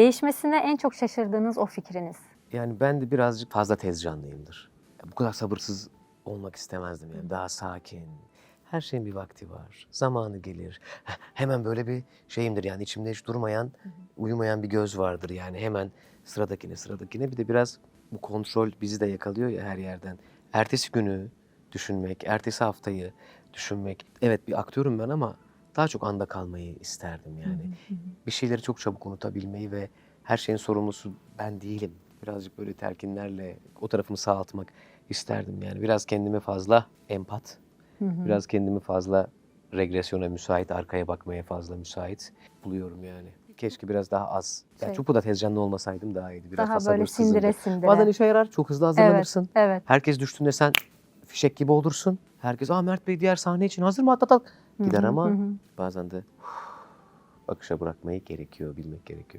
Değişmesine en çok şaşırdığınız o fikriniz. Yani ben de birazcık fazla tez canlıyımdır. Bu kadar sabırsız olmak istemezdim yani. Daha sakin. Her şeyin bir vakti var. Zamanı gelir. Hemen böyle bir şeyimdir yani içimde hiç durmayan, uyumayan bir göz vardır yani. Hemen sıradakine sıradakine. Bir de biraz bu kontrol bizi de yakalıyor ya her yerden. Ertesi günü düşünmek, ertesi haftayı düşünmek. Evet bir aktörüm ben ama daha çok anda kalmayı isterdim yani. Bir şeyleri çok çabuk unutabilmeyi ve her şeyin sorumlusu ben değilim. Birazcık böyle telkinlerle o tarafımı sağaltmak isterdim yani. Biraz kendimi fazla empat, biraz kendimi fazla regresyona müsait, arkaya bakmaya fazla müsait buluyorum yani. Keşke biraz daha az. Yani Şey- çok da tez canlı olmasaydım daha iyiydi. Biraz Daha böyle sindire sindire. Bazen işe yarar, çok hızlı hazırlanırsın. Evet. Herkes düştüğünde sen fişek gibi olursun. Herkes aa Mert Bey diğer sahne için hazır mı atlatalım. Gider ama bazen de akışa bırakmayı gerekiyor, bilmek gerekiyor.